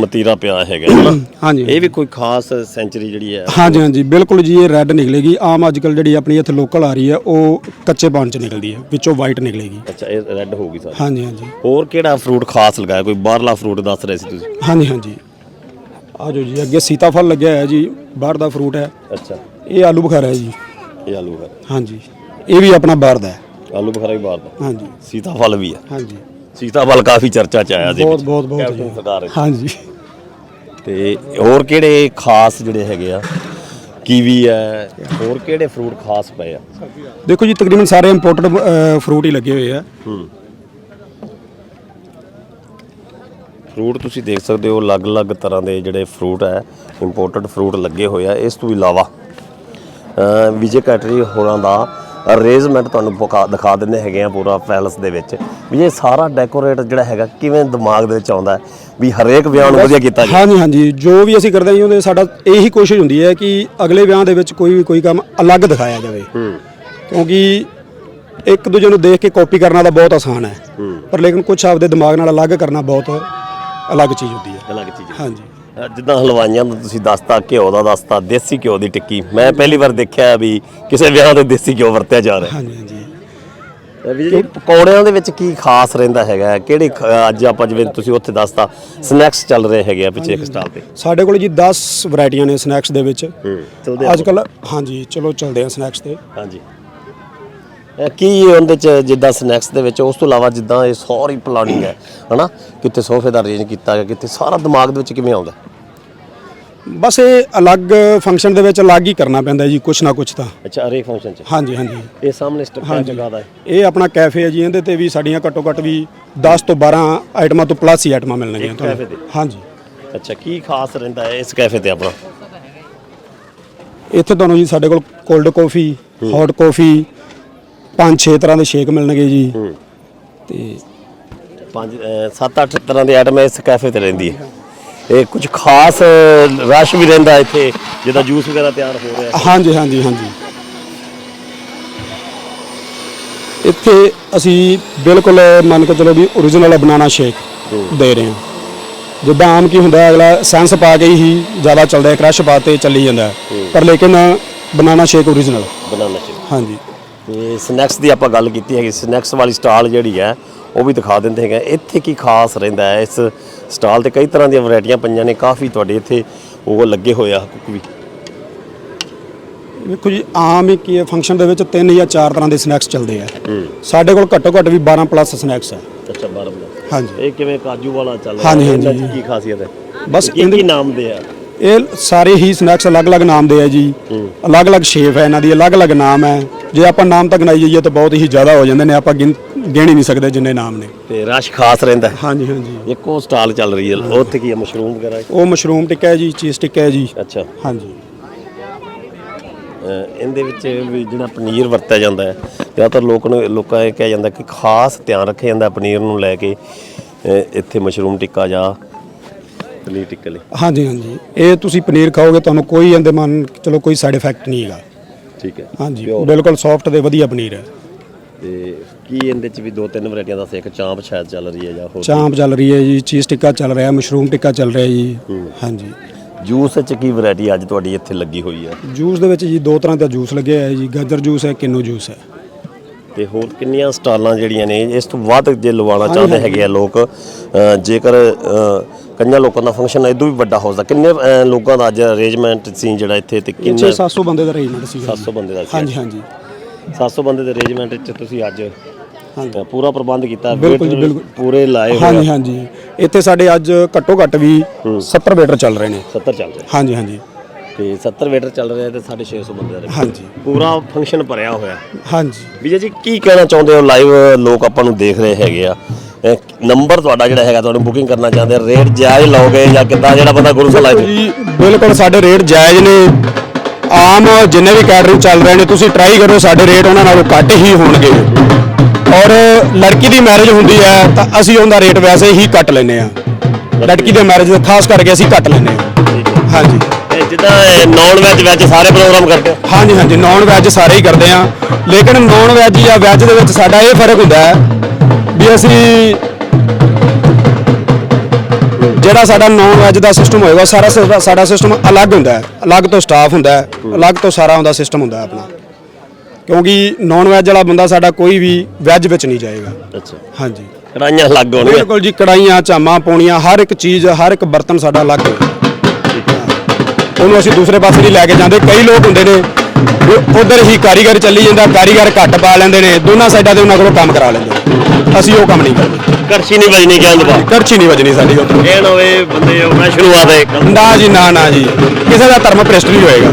ਮਤੀਰਾ ਪਿਆ ਹੈਗਾ ਹੈ ਨਾ? ਹਾਂਜੀ। ਇਹ ਵੀ ਕੋਈ ਖਾਸ ਸੈਂਚਰੀ ਜਿਹੜੀ ਹੈ? ਹਾਂਜੀ ਹਾਂਜੀ ਬਿਲਕੁਲ ਜੀ ਇਹ ਰੈੱਡ ਨਿਕਲੇਗੀ। ਆਮ ਅੱਜ ਕੱਲ ਜਿਹੜੀ ਆਪਣੀ ਇੱਥੇ ਲੋਕਲ ਆ ਰਹੀ ਹੈ ਉਹ ਕੱਚੇ ਪਾਣ ਚ ਨਿਕਲਦੀ ਹੈ ਵਿੱਚੋਂ ਵਾਈਟ ਨਿਕਲੇਗੀ। ਅੱਛਾ ਇਹ ਰੈੱਡ ਹੋਊਗੀ ਸਾਰੀ। ਹਾਂਜੀ ਹਾਂਜੀ। ਹੋਰ ਕਿਹੜਾ ਫਰੂਟ ਖਾਸ ਲਗਾਇਆ? ਕੋਈ ਬਾਹਰਲਾ ਫਰੂਟ ਦੱਸ ਰਹੇ ਸੀ ਤੁਸੀਂ? ਹਾਂਜੀ ਹਾਂਜੀ। ਆ ਜਾਓ ਜੀ ਅੱਗੇ ਸੀਤਾਫਲ ਲੱਗਿਆ ਹੈ ਜੀ ਬਾਹਰ ਦਾ ਫਰੂਟ ਹੈ। ਅੱਛਾ। ਇਹ ਆਲੂ ਬੁਖਾਰਾ ਹੈ ਜੀ। ਇਹ ਆਲੂ ਹੈ ਹਾਂਜੀ। ਇਹ ਵੀ ਆਪਣਾ ਬਾਹਰ ਦਾ ਹੈ। ਆਲੂ ਬੁਖਾਰਾ ਵੀ ਬਾਹਰ ਦਾ। ਹਾਂਜੀ। ਸੀਤਾਫਲ ਵੀ ਹੈ। ਹਾਂਜੀ। ਸੀਤਾਫਲ ਕਾਫੀ ਚਰਚਾ ਚ ਆਇਆ ਜੀ ਬਹੁਤ ਬਹੁਤ ਬਹੁਤ। ਸਰਕਾਰ। ਹਾਂਜੀ। ਤੇ ਹੋਰ ਕਿਹੜੇ ਖਾਸ ਜਿਹੜੇ ਹੈਗੇ ਆ? ਕੀਵੀ ਹੈ। ਹੋਰ ਕਿਹੜੇ ਫਰੂਟ ਖਾਸ ਪਏ ਆ? ਦੇਖੋ ਜੀ ਤਕਰੀਬਨ ਸਾਰੇ ਇੰਪੋਰਟਡ ਫਰੂਟ ਹੀ ਲੱਗੇ ਹੋਏ ਆ। ਹੂੰ। ਫਰੂਟ ਤੁਸੀਂ ਦੇਖ ਸਕਦੇ ਹੋ ਅਲੱਗ-ਅਲੱਗ ਤਰ੍ਹਾਂ ਦੇ ਜਿਹੜੇ ਫਰੂਟ ਹੈ ਇੰਪੋਰਟਡ ਫਰੂਟ ਲੱਗੇ ਹੋਏ ਆ ਇਸ ਤੋਂ ਇਲਾਵਾ ਵਿਜੇ ਕੈਟਰੀ ਹੋਰਾਂ ਦਾ ਅਰੇਂਜਮੈਂਟ ਤੁਹਾਨੂੰ ਦਿਖਾ ਦਿੰਦੇ ਹੈਗੇ ਆ ਪੂਰਾ ਪੈਲਸ ਦੇ ਵਿੱਚ। ਵੀ ਇਹ ਸਾਰਾ ਡੈਕੋਰੇਟ ਜਿਹੜਾ ਹੈਗਾ ਕਿਵੇਂ ਦਿਮਾਗ ਦੇ ਵਿੱਚ ਆਉਂਦਾ ਹੈ? ਵੀ ਹਰੇਕ ਵਿਆਹ ਨੂੰ ਵਧੀਆ ਕੀਤਾ ਜਾਏ ਹਾਂਜੀ ਹਾਂਜੀ। ਜੋ ਵੀ ਅਸੀਂ ਕਰਦੇ ਹਾਂ ਜੀ ਉਹਦੇ ਸਾਡਾ ਇਹੀ ਕੋਸ਼ਿਸ਼ ਹੁੰਦੀ ਹੈ ਕਿ ਅਗਲੇ ਵਿਆਹ ਦੇ ਵਿੱਚ ਕੋਈ ਵੀ ਕੋਈ ਕੰਮ ਅਲੱਗ ਦਿਖਾਇਆ ਜਾਵੇ। ਕਿਉਂਕਿ ਇੱਕ ਦੂਜੇ ਨੂੰ ਦੇਖ ਕੇ ਕਾਪੀ ਕਰਨਾ ਤਾਂ ਬਹੁਤ ਆਸਾਨ ਹੂੰ। ਪਰ ਲੇਕਿਨ ਕੁਝ ਆਪਦੇ ਦਿਮਾਗ ਨਾਲ ਅਲੱਗ ਕਰਨਾ ਬਹੁਤ ਅਲੱਗ ਚੀਜ਼ ਹੁੰਦੀ ਹੈ। ਅਲੱਗ ਚੀਜ਼ ਹੈ। ਹਾਂਜੀ। ਅ, ਜਿੱਦਾਂ ਹਲਵਾਈਆਂ ਦਾ ਤੁਸੀਂ ਦੱਸਤਾ ਘਿਓ ਦਾ ਦੱਸਤਾ ਦੇਸੀ ਘਿਓ ਦੀ ਟਿੱਕੀ। ਮੈਂ ਪਹਿਲੀ ਵਾਰ ਦੇਖਿਆ ਵੀ ਕਿਸੇ ਵਿਆਹ ਤੇ ਦੇਸੀ ਘਿਓ ਵਰਤਿਆ ਜਾ ਰਿਹਾ। ਹਾਂਜੀ ਹਾਂਜੀ। ਵੀ ਜੀ ਪਕੌੜਿਆਂ ਦੇ ਵਿੱਚ ਕੀ ਖਾਸ ਰਹਿੰਦਾ ਹੈਗਾ? ਕਿਹੜੇ ਖ- ਅੱਜ ਆਪਾਂ ਜਿਵੇਂ ਤੁਸੀਂ ਉੱਥੇ ਦੱਸਤਾ ਸਨੈਕਸ ਚੱਲ ਰਹੇ ਹੈਗੇ ਆ ਪਿੱਛੇ ਇੱਕ ਸਟਾਲ ਤੇ। ਸਾਡੇ ਕੋਲ ਜੀ 10 ਵੈਰਾਈਟੀਆਂ ਨੇ ਸਨੈਕਸ ਦੇ ਵਿੱਚ। ਹੂੰ ਚਲਦੇ ਅੱਜ ਕੱਲ ਹਾਂਜੀ ਚਲੋ ਚੱਲਦੇ ਆ ਸਨੈਕਸ ਤੇ। ਹਾਂਜੀ। ਕੀ ਉਹਦੇ ਚ ਜਿੱਦਾਂ ਸਨੈਕਸ ਦੇ ਵਿੱਚ ਉਸ ਤੋਂ ਇਲਾਵਾ ਜਿੱਦਾਂ ਇਹ ਸਾਰੀ ਪਲਾਨਿੰਗ ਹੈ ਹਨਾ? ਕਿਤੇ ਸੋਫੇ ਦਾ ਅਰੇਂਜ ਕੀਤਾ ਗਿਆ ਕਿਤੇ ਸਾਰਾ ਦਿਮਾਗ ਦੇ ਵਿੱਚ ਕਿਵੇਂ ਆਉਂਦਾ? ਬਸ ਇਹ ਅਲੱਗ ਫੰਕਸ਼ਨ ਦੇ ਵਿੱਚ ਅਲੱਗ ਹੀ ਕਰਨਾ ਪੈਂਦਾ ਜੀ ਕੁਛ ਨਾ ਕੁਛ ਤਾਂ। ਅੱਛਾ ਹਰੇਕ ਫੰਕਸ਼ਨ ਚ? ਹਾਂਜੀ ਹਾਂਜੀ। ਇਹ ਸਾਹਮਣੇ ਸਟੱਪਾਂ ਜਗ੍ਹਾ ਦਾ ਹੈ? ਇਹ ਆਪਣਾ ਕੈਫੇ ਹੈ ਜੀ ਇਹਦੇ ਤੇ ਵੀ ਸਾਡੀਆਂ ਘੱਟੋ ਘੱਟ ਵੀ 10 ਤੋਂ 12 ਆਈਟਮਾਂ ਤੋਂ ਪਲੱਸ ਹੀ ਆਈਟਮਾਂ ਮਿਲਣਗੀਆਂ ਇੱਕ ਕੈਫੇ ਤੇ? ਹਾਂਜੀ। ਅੱਛਾ ਕੀ ਖਾਸ ਰਹਿੰਦਾ ਹੈ ਇਸ ਕੈਫੇ ਤੇ ਆਪਣਾ? ਇੱਥੇ ਤੁਹਾਨੂੰ ਜੀ ਸਾਡੇ ਕੋਲ ਕੋਲਡ ਕਾਫੀ ਹੌਟ ਕਾਫੀ ਪੰਜ ਛੇ ਤਰ੍ਹਾਂ ਦੇ ਸ਼ੇਕ ਮਿਲਣਗੇ ਜੀ। ਤੇ ਪੰਜ 7-8 ਤਰ੍ਹਾਂ ਦੇ ਆਈਟਮ ਇਸ ਕੈਫੇ ਤੇ ਰਹਿੰਦੀ ਹੈ। ਇਹ ਕੁਝ ਖਾਸ ਰਸ਼ ਵੀ ਰਹਿੰਦਾ ਇੱਥੇ ਜਿੱਦਾਂ ਜੂਸ ਵਗੈਰਾ ਤਿਆਰ ਹੋ ਰਿਹਾ ਹਾਂਜੀ ਹਾਂਜੀ ਹਾਂਜੀ। ਇੱਥੇ ਅਸੀਂ ਬਿਲਕੁਲ ਮੰਨ ਕੇ ਚਲੋ ਵੀ origignal ਬਨਾਨਾ ਸ਼ੇਕ ਦੇ ਰਹੇ ਹਾਂ। ਜਿੱਦਾਂ ਆਮ ਕੀ ਹੁੰਦਾ ਅਗਲਾ ਸੈਂਸ ਪਾ ਕੇ ਹੀ ਜ਼ਿਆਦਾ ਚੱਲਦਾ ਹੈ ਕ੍ਰਸ਼ ਪਾ ਤੇ ਚੱਲੀ ਜਾਂਦਾ। ਪਰ ਲੇਕਿਨ banana shake origignal banana shake ਹਾਂਜੀ। ਤੇ ਸਨੈਕਸ ਦੀ ਆਪਾਂ ਗੱਲ ਕੀਤੀ ਹੈਗੀ ਸਨੈਕਸ ਵਾਲੀ ਸਟਾਲ ਜਿਹੜੀ ਹੈ ਉਹ ਵੀ ਦਿਖਾ ਦਿੰਦੇ ਹੈਗੇ ਇੱਥੇ ਕੀ ਖਾਸ ਰਹਿੰਦਾ ਹੈ? ਇਸ ਸਟਾਲ ਤੇ ਕਈ ਤਰ੍ਹਾਂ ਦੀਆਂ ਵੈਰਾਈਟੀਆਂ ਪਈਆਂ ਨੇ ਕਾਫੀ ਤੁਹਾਡੇ ਇੱਥੇ ਉਹ ਲੱਗੇ ਹੋਏ ਆ ਕੁੱਕ ਵੀ। ਵੇਖੋ ਜੀ ਆਮ ਹੀ ਕੀ ਫੰਕਸ਼ਨ ਦੇ ਵਿੱਚ ਤਿੰਨ ਜਾਂ ਚਾਰ ਤਰ੍ਹਾਂ ਦੇ ਸਨੈਕਸ ਚੱਲਦੇ ਆ। ਸਾਡੇ ਕੋਲ ਘੱਟੋ ਘੱਟ ਵੀ 12 ਪਲੱਸ ਸਨੈਕਸ ਹੈ ਅੱਛਾ ਬਾਰਬਲਾ ਹਾਂਜੀ। ਇਹ ਕਿਵੇਂ ਕਾਜੂ ਵਾਲਾ ਚੱਲ ਹਾਂਜੀ, ਇਹਨਾਂ ਹਾਂਜੀ। ਦੀ ਕੀ ਖਾਸੀਅਤ ਹੈ? ਬਸ ਕੀ ਇਹਦੇ- ਕੀ ਨਾਮ ਦੇ ਆ? ਇਹ ਸਾਰੇ ਹੀ ਸਨੈਕਸ ਅਲੱਗ-ਅਲੱਗ ਨਾਮ ਦੇ ਆ ਜੀ। ਅਲੱਗ-ਅਲੱਗ ਸ਼ੇਪ ਹੈ ਇਹਨਾਂ ਦੀ ਅਲੱਗ-ਅਲੱਗ ਨਾਮ ਹੈ। ਜੇ ਆਪਾਂ ਨਾਮ ਤਾਂ ਗਿਣਾਈ ਜਾਈਏ ਤਾਂ ਬਹੁਤ ਹੀ ਜ਼ਿਆਦਾ ਹੋ ਜਾਂਦੇ ਨੇ ਆਪਾਂ ਗਿਣ ਗਿਣ ਹੀ ਨਹੀਂ ਸਕਦੇ ਜਿੰਨੇ ਨਾਮ ਨੇ। ਤੇ ਰਸ਼ ਖਾਸ ਰਹਿੰਦਾ ਹੈ। ਹਾਂਜੀ ਹਾਂਜੀ। ਇੱਕ ਉਹ ਸਟਾਲ ਚੱਲ ਰਹੀ ਹੈ। ਉੱਥੇ ਕੀ ਹੈ ਮਸ਼ਰੂਮ ਵਗੈਰਾ? ਹੈ? ਉਹ ਮਸ਼ਰੂਮ ਟਿੱਕਾ ਹੈ ਜੀ ਚੀਜ਼ ਟਿੱਕਾ ਹੈ ਜੀ। ਅੱਛਾ। ਹਾਂਜੀ। ਅਹ ਇਹਦੇ ਵਿੱਚ ਵੀ ਜਿਹੜਾ ਪਨੀਰ ਵਰਤਿਆ ਜਾਂਦਾ ਹੈ ਜ਼ਿਆਦਾਤਰ ਲੋਕ ਨੂੰ ਲੋਕਾਂ ਇਹ ਕਿਹਾ ਜਾਂਦਾ ਕਿ ਖਾਸ ਧਿਆਨ ਰੱਖਿਆ ਜਾਂਦਾ ਪਨੀਰ ਨੂੰ ਲੈ ਕੇ ਅਹ ਇੱਥੇ ਮਸ਼ਰੂਮ ਟਿੱਕਾ ਜਾਂ ਪਨੀਰ ਟਿੱਕੇ ਲਈ ਹਾਂਜੀ ਹਾਂਜੀ। ਇਹ ਤੁਸੀਂ ਪਨੀਰ ਖਾਓਗੇ ਤੁਹਾਨੂੰ ਕੋਈ ਇਹਦੇ ਮਨ ਚਲੋ ਕੋਈ ਸਾਈਡ ਇਫੈਕਟ ਨਹੀਂ ਹੈਗਾ। ਠੀਕ ਹੈ। ਹਾਂਜੀ Pure। ਬਿਲਕੁਲ ਸੌਫਟ ਤੇ ਵਧੀਆ ਪਨੀਰ ਹੈ। ਤੇ ਕੀ ਇਹਦੇ ਚ ਵੀ ਦੋ ਤਿੰਨ ਵੈਰਾਈਟੀਆਂ ਦਾ ਇੱਕ ਚਾਂਪ ਸ਼ਾਇਦ ਚੱਲ ਰਹੀ ਹੈ ਜਾਂ ਹੋਰ ਚਾਂਪ ਚੱਲ ਰਹੀ ਹੈ ਜੀ ਚੀਜ਼ ਟਿੱਕਾ ਚੱਲ ਰਿਹਾ ਮਸ਼ਰੂਮ ਟਿੱਕਾ ਚੱਲ ਰਿਹਾ ਜੀ। ਹਾਂਜੀ। ਜੂਸ ਚ ਕੀ ਵੈਰਾਈਟੀ ਅੱਜ ਤੁਹਾਡੀ ਇੱਥੇ ਲੱਗੀ ਹੋਈ ਹੈ? ਜੂਸ ਦੇ ਵਿੱਚ ਜੀ ਦੋ ਤਰ੍ਹਾਂ ਦਾ ਜੂਸ ਲੱਗਿਆ ਹੈ ਜੀ ਗਾਜਰ ਜੂਸ ਹੈ ਕਿੰਨੂ ਜੂਸ ਹੈ। ਤੇ ਹੋਰ ਕਿੰਨੀਆਂ ਸਟਾਲਾਂ ਜਿਹੜੀਆਂ ਨੇ ਇਸ ਤੋਂ ਵੱਧ ਜੇ ਲਵਾਉਣਾ ਚਾਹੁੰਦੇ ਹੈਗੇ ਆ ਲੋਕ ਜੇਕਰ ਕਈਆਂ ਲੋਕਾਂ ਦਾ ਫੰਕਸ਼ਨ ਇਦੋਂ ਵੀ ਵੱਡਾ ਹੋ ਸਕਦਾ। ਕਿੰਨੇ ਲੋਕਾਂ ਦਾ ਅੱਜ ਅਰੇਂਜਮੈਂਟ ਸੀ ਜਿਹੜਾ ਇੱਥੇ ਤੇ ਕਿੰਨੇ 700 ਬੰਦੇ ਦਾ ਅਰੇਂਜਮੈਂਟ ਸੀ 700 ਬੰਦੇ ਦਾ ਸੀ। ਹਾਂਜੀ ਹਾਂਜੀ। 700 ਬੰਦੇ ਦੇ ਅਰੇਂਜਮੈਂਟ ਵਿੱਚ ਤੁਸੀਂ ਅੱਜ ਪੂਰਾ ਪ੍ਰਬੰਧ ਕੀਤਾ ਬਿਲਕੁਲ ਜੀ, waiter ਬਿਲਕੁਲ। ਪੂਰੇ ਲਾਏ ਹੋਏ ਹਾਂਜੀ ਹਾਂਜੀ। ਇੱਥੇ ਸਾਡੇ ਅੱਜ ਘੱਟੋ ਘੱਟ ਵੀ 70 ਵੇਟਰ ਚੱਲ ਰਹੇ ਨੇ। 70 ਚੱਲ ਰਹੇ ਹਾਂਜੀ ਹਾਂਜੀ। ਤੇ 70 ਵੇਟਰ ਚੱਲ ਰਹੇ ਤੇ 650 ਬੰਦੇ ਦਾ ਹਾਂਜੀ। ਪੂਰਾ ਫੰਕਸ਼ਨ ਭਰਿਆ ਹੋਇਆ। ਹਾਂਜੀ। ਵਿਜੇ ਜੀ ਕੀ ਕਹਿਣਾ ਚਾਹੁੰਦੇ ਹੋ? ਲਾਈਵ ਲੋਕ ਆਪਾਂ ਨੂੰ ਦੇਖ ਰਹੇ ਹੈਗੇ ਆ। ਨੰਬਰ ਤੁਹਾਡਾ ਜਿਹੜਾ ਹੈਗਾ ਤੁਹਾਨੂੰ ਬੁਕਿੰਗ ਕਰਨਾ ਚਾਹੁੰਦੇ ਰੇਟ ਜਾਇਜ਼ ਲਓਗੇ ਜਾਂ ਕਿੱਦਾਂ? ਜਿਹੜਾ ਬੰਦਾ ਗੁਰੂ ਸਾਹਿਬ ਲਾਈਵ ਜੀ ਬਿਲਕੁਲ ਸਾਡੇ ਰੇਟ ਜਾਇਜ਼ ਨੇ। ਆਮ ਜਿੰਨੇ ਵੀ ਕੈਟਰਿੰਗ ਚੱਲ ਰਹੇ ਨੇ ਤੁਸੀਂ ਟਰਾਈ ਕਰੋ ਸਾਡੇ ਰੇਟ ਉਹਨਾਂ ਨਾਲੋਂ ਘੱਟ ਹੀ ਹੋਣਗੇ। ਔਰ ਲੜਕੀ ਦੀ ਮੈਰਿਜ ਹੁੰਦੀ ਹੈ ਤਾਂ ਅਸੀਂ ਉਹਦਾ ਰੇਟ ਵੈਸੇ ਹੀ ਘੱਟ ਲੈਨੇ ਆ। ਲੜਕੀ ਦੇ ਮੈਰਿਜ ਦਾ ਖਾਸ ਕਰਕੇ ਅਸੀਂ ਘੱਟ ਲੈਨੇ ਆ। ਹਾਂਜੀ। ਜਿੱਦਾਂ ਨੌਨ ਵੈਜ ਵਿੱਚ ਸਾਰੇ ਪ੍ਰੋਗਰਾਮ ਕਰਦੇ ਹੋ ਹਾਂਜੀ ਹਾਂਜੀ ਨਾਨ ਵੈਜ ਸਾਰੇ ਹੀ ਕਰਦੇ ਆ। ਲੇਕਿਨ ਨਾਨ ਵੈਜ ਜਾਂ ਵੈਜ ਦੇ ਵਿੱਚ ਸਾਡਾ ਇਹ ਫ਼ਰਕ ਹੁੰਦਾ ਹੈ ਵੀ ਅਸੀਂ ਜਿਹੜਾ ਸਾਡਾ ਨਾਨ ਵੈਜ ਦਾ ਸਿਸਟਮ ਹੋਏਗਾ ਸਾਰਾ ਸਾਡਾ ਸਿਸਟਮ ਅਲੱਗ ਹੁੰਦਾ ਹੈ। ਅਲੱਗ ਤੋਂ ਸਟਾਫ ਹੁੰਦਾ ਹੈ ਅਲੱਗ ਤੋਂ ਸਾਰਾ ਉਹਦਾ ਸਿਸਟਮ ਹੁੰਦਾ ਹੈ ਆਪਣਾ। ਕਿਉਂਕਿ ਨਾਨ ਵੈਜ ਵਾਲਾ ਬੰਦਾ ਸਾਡਾ ਕੋਈ ਵੀ ਵੈਜ ਵਿੱਚ ਨਹੀਂ ਜਾਏਗਾ। ਅੱਛਾ। ਹਾਂਜੀ। ਕੜਾਈਆਂ ਅਲੱਗ ਹੋਣਗੀਆਂ। ਬਿਲਕੁਲ ਜੀ ਕੜਾਈਆਂ ਚਾਮਾਂ ਪੌਣੀਆਂ ਹਰ ਇੱਕ ਚੀਜ਼ ਹਰ ਇੱਕ ਬਰਤਨ ਸਾਡਾ ਅਲੱਗ ਹੈ ਉਹਨੂੰ ਅਸੀਂ ਦੂਸਰੇ ਪਾਸੇ ਨਹੀਂ ਲੈ ਕੇ ਜਾਂਦੇ ਕਈ ਲੋਕ ਹੁੰਦੇ ਨੇ ਉਧਰ ਹੀ ਕਾਰੀਗਰ ਚੱਲੀ ਜਾਂਦਾ ਕਾਰੀਗਰ ਘੱਟ ਪਾ ਲੈਂਦੇ ਨੇ ਦੋਨਾਂ ਸਾਈਡਾਂ ਤੇ ਉਹਨਾਂ ਕੋਲੋਂ ਕੰਮ ਕਰਾ ਲੈਂਦੇ। ਅਸੀਂ ਉਹ ਕੰਮ ਨਹੀਂ ਕਰਦੇ। ਕਰਸ਼ੀ ਨਹੀਂ ਵਜਣੀ ਕਹਿੰਦੇ ਬਾ ਕਰਚੀ ਨਹੀਂ ਵੱਜਣੀ ਸਾਡੀ ਉੱਧਰ ਇਹ ਨਾ ਹੋਵੇ ਬੰਦੇ ਉਹ ਮੈਂ ਸ਼ੁਰੂਆਤ ਹੈ। ਨਾ ਜੀ ਨਾ ਨਾ ਜੀ। ਕਿਸੇ ਦਾ ਧਰਮ ਭ੍ਰਿਸ਼ਟ ਨਹੀਂ ਹੋਏਗਾ।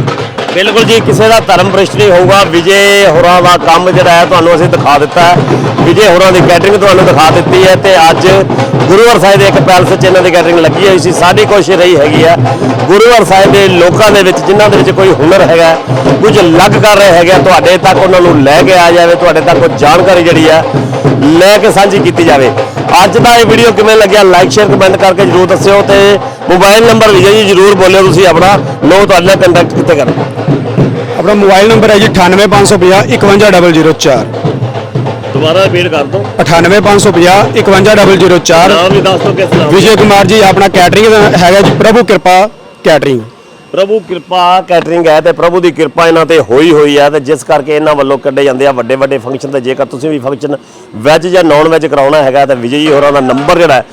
ਬਿਲਕੁਲ ਜੀ, ਕਿਸੇ ਦਾ ਧਰਮ ਭ੍ਰਿਸ਼ਟ ਨਹੀਂ ਹੋਊਗਾ। ਵਿਜੇ ਹੋਰਾਂ ਦਾ ਕੰਮ ਜਿਹੜਾ ਹੈ, ਤੁਹਾਨੂੰ ਅਸੀਂ ਦਿਖਾ ਦਿੱਤਾ ਵਿਜੇ ਹੋਰਾਂ ਦੀ ਕੈਟਰਿੰਗ ਤੁਹਾਨੂੰ ਦਿਖਾ ਦਿੱਤੀ ਹੈ ਤੇ ਅੱਜ ਗੁਰੂਵਰ ਸਾਹਿਬ ਦੇ ਇੱਕ ਪੈਲਸ 'ਚ ਇਹਨਾਂ ਦੀ ਕੈਟਰਿੰਗ ਲੱਗੀ ਹੋਈ ਸੀ। ਸਾਡੀ ਕੋਸ਼ਿਸ਼ ਰਹੀ ਹੈਗੀ ਆ ਗੁਰੂਵਰ ਸਾਹਿਬ ਦੇ ਲੋਕਾਂ ਦੇ ਵਿੱਚ, ਜਿਨ੍ਹਾਂ ਦੇ ਵਿੱਚ ਕੋਈ ਹੁਨਰ ਹੈਗਾ ਕੁਝ ਲੱਗ ਕਰ ਰਹੇ ਹੈਗੇ ਤੁਹਾਡੇ ਤੱਕ ਉਹਨਾਂ ਨੂੰ ਲੈ ਕੇ ਆ ਜਾਵੇ, ਤੁਹਾਡੇ ਤੱਕ ਉਹ ਜਾਣਕਾਰੀ ਜਿਹੜੀ ਆ ਲੈ ਕੇ ਸਾਂਝੀ ਕੀਤੀ ਜਾਵੇ। ਅੱਜ ਦਾ ਇਹ ਵੀਡੀਓ ਕਿਵੇਂ ਲੱਗਿਆ? ਲਾਈਕ ਸ਼ੇਅਰ ਕਮੈਂਟ ਕਰਕੇ ਜਰੂਰ ਦੱਸਿਓ ਤੇ ਮੋਬਾਈਲ ਨੰਬਰ ਵਿਜੇ ਜੀ ਜਰੂਰ ਬੋਲਿਓ ਤੁਸੀਂ ਆਪਣਾ। ਲੋ ਤੁਹਾਡੇ ਨਾਲ ਕੰਟੈਕਟ ਕਿੱਥੇ ਕਰਨਾ। ਆਪਣਾ ਮੋਬਾਈਲ ਨੰਬਰ ਹੈ ਜੀ 98550 51004 ਦੁਬਾਰਾ ਰਿਪੀਟ ਕਰ ਦੋ 98550 51004 ਨਾਮ ਵੀ ਦੱਸ ਦਿਓ ਕਿਸ ਨਾਮ ਵਿਜੇ ਕੁਮਾਰ ਜੀ ਆਪਣਾ ਕੈਟਰਿੰਗ ਦਾ ਹੈਗਾ ਜੀ ਪ੍ਰਭੂ ਕਿਰਪਾ ਕੈਟਰਿੰਗ ਪ੍ਰਭੂ ਕਿਰਪਾ ਕੈਟਰਿੰਗ ਹੈ ਤੇ ਪ੍ਰਭੂ ਦੀ ਕਿਰਪਾ ਇਹਨਾਂ ਤੇ ਹੋਈ ਹੋਈ ਹੈ ਤੇ ਜਿਸ ਕਰਕੇ ਇਹਨਾਂ ਵੱਲੋਂ ਕੱਢੇ ਜਾਂਦੇ ਆ ਵੱਡੇ ਵੱਡੇ ਫੰਕਸ਼ਨ ਤੇ ਜੇਕਰ ਤੁਸੀਂ ਵੀ ਫੰਕਸ਼ਨ ਵੈਜ ਜਾਂ ਨਾਨ ਵੈਜ ਕਰਾਉਣਾ ਹੈਗਾ ਤਾਂ ਵਿਜੇ ਜੀ ਹੋਰਾਂ ਦਾ ਨੰਬਰ ਜਿਹੜਾ ਹੈ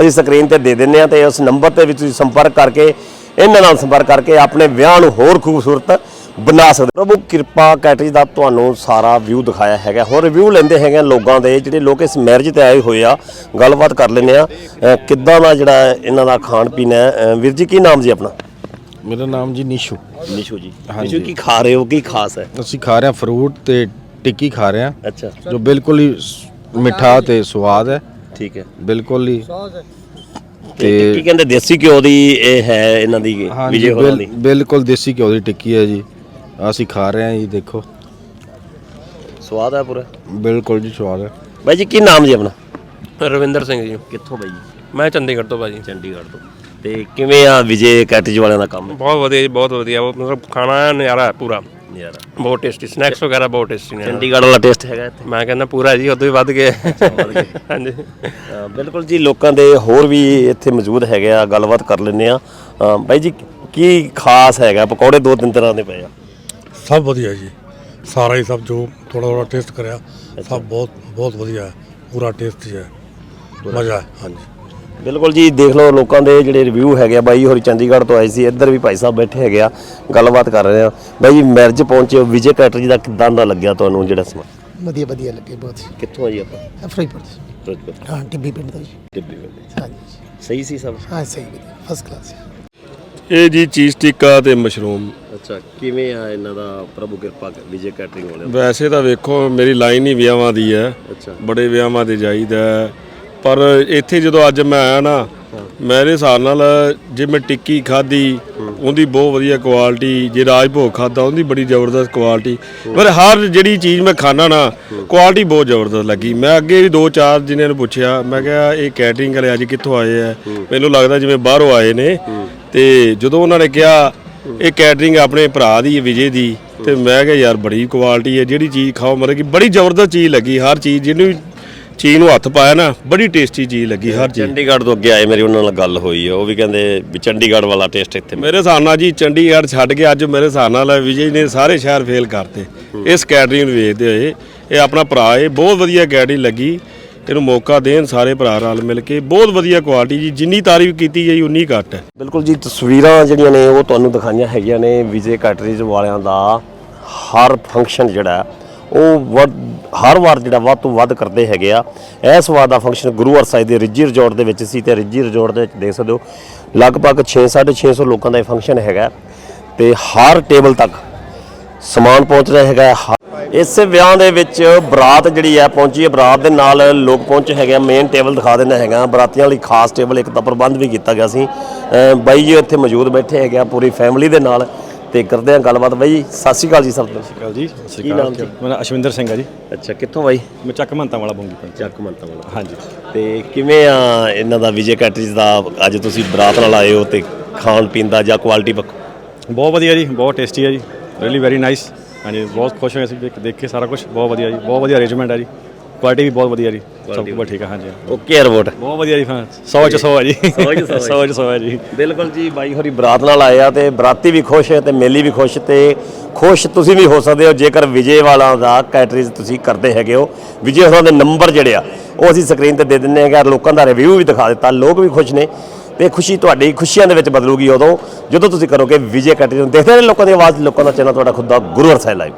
ਅਸੀਂ ਸਕਰੀਨ ਤੇ ਦੇ ਦਿੰਨੇ ਆ ਤੇ ਉਸ ਨੰਬਰ ਤੇ ਵੀ ਤੁਸੀਂ ਸੰਪਰਕ ਕਰਕੇ ਇਹਨਾਂ ਨਾਲ ਸੰਪਰਕ ਕਰਕੇ ਆਪਣੇ ਵਿਆਹ ਨੂੰ ਹੋਰ ਖੂਬਸੂਰਤ ਬਣਾ ਸਕਦੇ ਹੋ। ਪ੍ਰਭੂ ਕਿਰਪਾ ਕੈਟਰਿੰਗ ਦਾ ਤੁਹਾਨੂੰ ਸਾਰਾ ਵਿਊ ਦਿਖਾਇਆ ਹੈਗਾ। ਹੋਰ ਰਿਵਿਊ ਲੈਂਦੇ ਹੈਗੇ ਆ ਲੋਕਾਂ ਦੇ ਜਿਹੜੇ ਲੋਕ ਇਸ ਮੈਰਿਜ ਤੇ ਆਏ ਹੋਏ ਆ ਗੱਲਬਾਤ ਕਰ ਲੈਂਦੇ ਆ। ਕਿੱਦਾਂ ਦਾ ਜਿਹੜਾ ਇਹਨਾਂ ਦਾ ਖਾਣ ਪੀਣ ਹੈ? ਵੀਰ ਜੀ ਕੀ ਨਾਮ ਜੀ ਆਪਣਾ? ਮੇਰਾ ਨਾਮ ਜੀ ਨਿਸ਼ੂ। ਨਿਸ਼ੂ ਜੀ। ਨਿਸ਼ੂ ਕੀ ਖਾ ਰਹੇ ਹੋ? ਕੀ ਖਾਸ ਹੈ? ਅਸੀਂ ਖਾ ਰਹੇ ਹਾਂ ਫਰੂਟ ਤੇ ਟਿੱਕੀ ਖਾ ਰਹੇ ਹਾਂ। ਅੱਛਾ। ਜੋ ਬਿਲਕੁਲ ਹੀ ਮਿੱਠਾ ਤੇ ਸਵਾਦ ਹੈ। ਠੀਕ ਹੈ। ਬਿਲਕੁਲ ਹੀ। ਤੇ ਕੀ ਕਹਿੰਦੇ ਦੇਸੀ ਘਿਓ ਦੀ ਇਹ ਹੈ ਇਹਨਾਂ ਦੀ ਹਾਂਜੀ ਵਿਜੇ ਹੋਰਾਂ ਦੀ। ਬਿਲ- ਬਿਲਕੁਲ ਦੇਸੀ ਘਿਓ ਦੀ ਟਿੱਕੀ ਹੈ ਜੀ। ਅਸੀਂ ਖਾ ਰਹੇ ਹਾਂ ਜੀ ਦੇਖੋ। ਸਵਾਦ ਹੈ ਪੂਰਾ? ਬਿਲਕੁਲ ਜੀ ਸਵਾਦ ਹੈ। ਬਾਈ ਜੀ ਕੀ ਨਾਮ ਜੀ ਆਪਣਾ? ਰਵਿੰਦਰ ਸਿੰਘ ਜੀ। ਕਿੱਥੋਂ ਬਾਈ ਜੀ? ਮੈਂ ਚੰਡੀਗੜ੍ਹ ਤੋਂ ਭਾਜੀ ਚੰਡੀਗੜ੍ਹ ਤੋਂ। ਤੇ ਕਿਵੇਂ ਆ ਵਿਜੇ ਕੈਟੇਜ ਵਾਲਿਆਂ ਦਾ ਕੰਮ? ਬਹੁਤ ਵਧੀਆ ਜੀ ਬਹੁਤ ਵਧੀਆ। ਉਹ ਮਤਲਬ ਖਾਣਾ ਨਜ਼ਾਰਾ ਹੈ ਪੂਰਾ। ਯਾਰ ਬਹੁਤ ਟੇਸਟੀ ਸਨੈਕਸ ਵਗੈਰਾ ਬਹੁਤ ਟੇਸਟੀ ਨੇ। ਚੰਡੀਗੜ੍ਹ ਵਾਲਾ ਟੇਸਟ ਹੈਗਾ ਇੱਥੇ। ਮੈਂ ਕਹਿੰਦਾ ਪੂਰਾ ਜੀ ਉਦੋਂ ਹੀ ਵੱਧ ਗਏ। ਹਾਂਜੀ। ਬਿਲਕੁਲ ਜੀ ਲੋਕਾਂ ਦੇ ਹੋਰ ਵੀ ਇੱਥੇ ਮੌਜੂਦ ਹੈਗੇ ਆ ਗੱਲਬਾਤ ਕਰ ਲੈਂਦੇ ਆ। ਬਾਈ ਜੀ ਕੀ ਖਾਸ ਹੈਗਾ? ਪਕੌੜੇ ਦੋ ਤਿੰਨ ਤਰ੍ਹਾਂ ਦੇ ਪਏ ਆ। ਸਭ ਵਧੀਆ ਜੀ। ਸਾਰਾ ਹੀ ਸਭ ਜੋ ਥੋੜਾ ਥੋੜਾ ਟੇਸਟ ਕਰਿਆ ਸਭ ਬਹੁਤ ਬਹੁਤ ਵਧੀਆ ਹੈ। ਪੂਰਾ ਟੇਸਟ ਹੈ ਮਜ਼ਾ ਹੈ। ਹਾਂਜੀ। ਬਿਲਕੁਲ ਜੀ ਦੇਖ ਲਓ ਲੋਕਾਂ ਦੇ ਜਿਹੜੇ ਰਿਵਿਊ ਹੈਗੇ ਆ ਬਾਈ ਹੋਰੀ ਚੰਡੀਗੜ੍ਹ ਤੋਂ ਆਏ ਸੀ ਇੱਧਰ ਵੀ ਭਾਈ ਸਾਹਿਬ ਬੈਠੇ ਹੈਗੇ ਆ ਗੱਲਬਾਤ ਕਰ ਰਹੇ ਆ। ਬਾਈ ਜੀ ਮੈਰਿਜ ਪਹੁੰਚੇ ਹੋ ਵਿਜੇ ਕੈਟਰਜ ਦਾ ਕਿਦਾਂ ਦਾ ਲੱਗਿਆ ਤੁਹਾਨੂੰ ਜਿਹੜਾ ਸਮਾਂ? ਵਧੀਆ ਵਧੀਆ ਲੱਗੇ ਬਹੁਤ। ਕਿੱਥੋਂ ਆ ਜੀ ਆਪਾਂ? ਤੋਂ। ਫਿਰੋਜ਼ਪੁਰ ਹਾਂ ਟਿੱਬੀ ਪਿੰਡ ਦਾ ਜੀ। ਟਿੱਬੀ ਵਾਲੇ। ਹਾਂਜੀ। ਸਹੀ ਸੀ ਸਭ? ਹਾਂ ਸਹੀ ਵਧੀਆ ਫਸਟ ਕਲਾਸ ਇਹ ਜੀ ਚੀਜ਼ ਟਿੱਕਾ ਤੇ ਮਸ਼ਰੂਮ। ਅੱਛਾ ਕਿਵੇਂ ਆ ਇਹਨਾਂ ਦਾ ਪ੍ਰਭੂ ਕਿਰਪਾ ਵਿਜੇ ਕੈਟਰਿੰਗ ਵਾਲਿਆਂ ਦਾ? ਵੈਸੇ ਤਾਂ ਵੇਖੋ ਮੇਰੀ ਲਾਈਨ ਹੀ ਵਿਆਹਾਂ ਦੀ ਹੈ। ਅੱਛਾ। ਬੜੇ ਵਿਆਹਾਂ ਤੇ ਜਾਈਦਾ ਹੈ। ਪਰ ਇੱਥੇ ਜਦੋਂ ਅੱਜ ਮੈਂ ਆਇਆ ਨਾ, ਮੇਰੇ ਹਿਸਾਬ ਨਾਲ ਜੇ ਮੈਂ ਟਿੱਕੀ ਖਾਧੀ, ਉਹਦੀ ਬਹੁਤ ਵਧੀਆ ਕੁਆਲਿਟੀ ਜੇ ਰਾਜਭੋਗ ਖਾਦਾ ਉਹਦੀ ਬੜੀ ਜ਼ਬਰਦਸਤ ਕੁਆਲਿਟੀ ਪਰ ਹਰ ਜਿਹੜੀ ਚੀਜ਼ ਮੈਂ ਖਾਣਾ ਨਾ ਕੁਆਲਿਟੀ ਬਹੁਤ ਜ਼ਬਰਦਸਤ ਲੱਗੀ। ਮੈਂ ਅੱਗੇ ਵੀ ਦੋ ਚਾਰ ਜਿਨ੍ਹਾਂ ਨੂੰ ਪੁੱਛਿਆ, ਮੈਂ ਕਿਹਾ ਇਹ ਕੈਟਰਿੰਗ ਵਾਲੇ ਅੱਜ ਕਿੱਥੋਂ ਆਏ ਆ? ਮੈਨੂੰ ਲੱਗਦਾ ਜਿਵੇਂ ਬਾਹਰੋਂ ਆਏ ਨੇ। ਤੇ ਜਦੋਂ ਉਹਨਾਂ ਨੇ ਕਿਹਾ, ਇਹ ਕੈਟਰਿੰਗ ਆਪਣੇ ਭਰਾ ਦੀ ਵਿਜੇ ਦੀ, ਤੇ ਮੈਂ ਕਿਹਾ, ਯਾਰ ਬੜੀ ਕੁਆਲਿਟੀ ਹੈ, ਜਿਹੜੀ ਚੀਜ਼ ਖਾਓ, ਮਤਲਬ ਕਿ ਬੜੀ ਜ਼ਬਰਦਸਤ ਚੀਜ਼ ਲੱਗੀ। ਹਰ ਚੀਜ਼, ਜਿਹਨੂੰ ਵੀ ਚੀਜ਼ ਨੂੰ ਹੱਥ ਪਾਇਆ ਨਾ ਬੜੀ ਟੇਸਟੀ ਚੀਜ਼ ਲੱਗੀ ਹਰ ਚੀਜ਼। ਚੰਡੀਗੜ੍ਹ ਤੋਂ ਅੱਗੇ ਆਏ ਮੇਰੀ ਉਹਨਾਂ ਨਾਲ ਗੱਲ ਹੋਈ ਹੈ ਉਹ ਵੀ ਕਹਿੰਦੇ ਵੀ ਚੰਡੀਗੜ੍ਹ ਵਾਲਾ ਟੇਸਟ ਇੱਥੇ। ਮੇਰੇ ਹਿਸਾਬ ਨਾਲ ਜੀ ਚੰਡੀਗੜ੍ਹ ਛੱਡ ਕੇ ਅੱਜ ਮੇਰੇ ਹਿਸਾਬ ਨਾਲ ਵਿਜੇ ਨੇ ਸਾਰੇ ਸ਼ਹਿਰ ਫੇਲ ਕਰਤੇ। ਇਸ ਕੈਟਰਿੰਗ ਨੂੰ ਵੇਖਦੇ ਹੋਏ ਇਹ ਆਪਣਾ ਭਰਾ ਹੈ ਬਹੁਤ ਵਧੀਆ ਕੈਟਰਿੰਗ ਲੱਗੀ। ਇਹਨੂੰ ਮੌਕਾ ਦੇਣ ਸਾਰੇ ਭਰਾ ਰਲ ਮਿਲ ਕੇ ਬਹੁਤ ਵਧੀਆ ਕੁਆਲਿਟੀ ਜੀ ਜਿੰਨੀ ਤਾਰੀਫ ਕੀਤੀ ਜਾਈ ਉਨੀ ਘੱਟ ਹੈ। ਬਿਲਕੁਲ ਜੀ ਤਸਵੀਰਾਂ ਜਿਹੜੀਆਂ ਨੇ ਉਹ ਤੁਹਾਨੂੰ ਦਿਖਾਈਆਂ ਹੈਗੀਆਂ ਨੇ ਵਿਜੇ ਕੈਟਰੀਜ਼ ਵਾਲਿਆਂ ਦਾ। ਹਰ ਫੰਕਸ਼ਨ ਜਿਹੜਾ ਉਹ ਹਰ ਵਾਰ ਜਿਹੜਾ ਵੱਧ ਤੋਂ ਵੱਧ ਕਰਦੇ ਹੈਗੇ ਆ। ਇਸ ਵਾਰ ਦਾ ਫੰਕਸ਼ਨ ਗੁਰੂ ਹਰਸਾਈ ਦੇ ਰਿੱਜੀ ਰਿਜ਼ੋਰਟ ਦੇ ਵਿੱਚ ਸੀ ਤੇ ਰਿੱਜੀ ਰਿਜ਼ੋਰਟ ਦੇ ਵਿੱਚ ਦੇਖ ਸਕਦੇ ਹੋ, ਲਗਭਗ 6-650 ਲੋਕਾਂ ਦਾ ਇਹ ਫੰਕਸ਼ਨ ਹੈਗਾ ਤੇ ਹਰ ਟੇਬਲ ਤੱਕ ਸਮਾਨ ਪਹੁੰਚ ਰਿਹਾ ਹੈਗਾ ਹੈ। ਹ- ਇਸੇ ਵਿਆਹ ਦੇ ਵਿੱਚ ਬਰਾਤ ਜਿਹੜੀ ਹੈ ਪਹੁੰਚੀ ਹੈ। ਬਰਾਤ ਦੇ ਨਾਲ ਲੋਕ ਪਹੁੰਚੇ ਹੈਗੇ ਆ। ਮੇਨ ਟੇਬਲ ਦਿਖਾ ਦਿੰਦਾ ਹੈਗਾ। ਬਰਾਤੀਆਂ ਲਈ ਖਾਸ ਟੇਬਲ ਇੱਕ ਤਾਂ ਪ੍ਰਬੰਧ ਵੀ ਕੀਤਾ ਗਿਆ ਸੀ। ਬਾਈ ਜੀ ਇੱਥੇ ਮੌਜੂਦ ਬੈਠੇ ਹੈਗੇ ਆ। ਪੂਰੀ ਫੈਮਿਲੀ ਦੇ ਨਾਲ। ਤੇ ਕਰਦੇ ਆ ਗੱਲਬਾਤ ਬਾਈ ਜੀ। ਸਤਿ ਸ਼੍ਰੀ ਅਕਾਲ ਜੀ ਸਭ ਤੋਂ ਅਕਾਲ ਜੀ। ਸਤਿ ਸ਼੍ਰੀ ਕੀ ਅਕਾਲ ਨਾਮ ਜੀ? ਮੇਰਾ ਅਸ਼ਵਿੰਦਰ ਸਿੰਘ ਆ ਜੀ। ਅੱਛਾ ਕਿੱਥੋਂ ਬਾਈ? ਮੈਂ ਚੱਕ ਮੰਤਾ ਵਾਲਾ ਬੋਂਗੀ ਪਿੰਡ। ਚੱਕ ਮੰਤਾ ਵਾਲਾ। ਹਾਂਜੀ। ਤੇ ਕਿਵੇਂ ਆ ਇਹਨਾਂ ਦਾ ਵਿਜੇ ਕੈਟਰੀਜ਼ ਦਾ? ਅੱਜ ਤੁਸੀਂ ਬਰਾਤ ਨਾਲ ਆਏ ਹੋ ਤੇ ਖਾਣ ਪੀਣ ਦਾ ਜਾਂ ਕੁਆਲਿਟੀ ਪੱਖੋਂ ਬਹੁਤ ਵਧੀਆ ਜੀ ਬਹੁਤ ਟੇਸਟੀ ਹੈ ਜੀ। ਰੀਲੀ ਵੈਰੀ ਨਾਈਸ ਹਾਂਜੀ ਬਹੁਤ ਖੁਸ਼ ਹੋਏ ਅਸੀਂ ਦੇਖ- ਦੇਖ ਕੇ ਸਾਰਾ ਕੁਝ ਬਹੁਤ ਵਧੀਆ ਜੀ ਬਹੁਤ ਵਧੀਆ ਅਰੇਂਜਮੈਂਟ ਹੈ ਜੀ। ਕੁਆਲਿਟੀ ਵੀ ਬਹੁਤ ਵਧੀਆ ਜੀ। ਸਭ ਕੁਝ ਠੀਕ ਹੈ ਹਾਂਜੀ। ਓਕੇ ਰਿਪੋਰਟ ਬਹੁਤ ਵਧੀਆ ਜੀ 100 ਚ 100 ਹੈ ਜੀ। ਸੌ 'ਚ ਸੌ ਹੈ। 100 ਚ 100 ਹੈ ਜੀ। ਬਿਲਕੁਲ ਜੀ ਬਾਈ ਹੋਰੀ ਬਰਾਤ ਨਾਲ ਆਏ ਆ ਤੇ ਬਰਾਤੀ ਵੀ ਖੁਸ਼ ਹੈ ਤੇ ਮੇਲੀ ਵੀ ਖੁਸ਼ ਤੇ ਖੁਸ਼ ਤੁਸੀਂ ਵੀ ਹੋ ਸਕਦੇ ਹੋ ਜੇਕਰ ਵਿਜੇ ਵਾਲਾ ਦਾ ਕੈਟਰੀਜ਼ ਤੁਸੀਂ ਕਰਦੇ ਹੈਗੇ ਹੋ। ਵਿਜੇ ਹੋਰਾਂ ਦੇ ਨੰਬਰ ਜਿਹੜੇ ਆ ਉਹ ਅਸੀਂ ਸਕਰੀਨ ਤੇ ਦੇ ਦਿੰਨੇ ਹੈਗੇ ਔਰ ਲੋਕਾਂ ਦਾ ਰਿਵਿਊ ਵੀ ਦਿਖਾ ਦਿੱਤਾ ਲੋਕ ਵੀ ਖੁਸ਼ ਨੇ ਤੇ ਖੁਸ਼ੀ ਤੁਹਾਡੀ ਖੁਸ਼ੀਆਂ ਦੇ ਵਿੱਚ ਬਦਲੂਗੀ ਉਦੋਂ ਜਦੋਂ ਤੁਸੀਂ ਕਰੋਗੇ ਵਿਜੇ ਕੈਟਰੀਜ਼ ਨੂੰ। ਦੇਖਦੇ ਰਹੇ ਲੋਕਾਂ ਦੀ ਆਵਾਜ਼ ਲੋਕਾਂ ਦਾ ਚੈਨਲ ਤੁਹਾਡਾ ਖੁਦ ਦਾ ਗੁਰੂ ਹਰਸਾਈ ਲਾਈਵ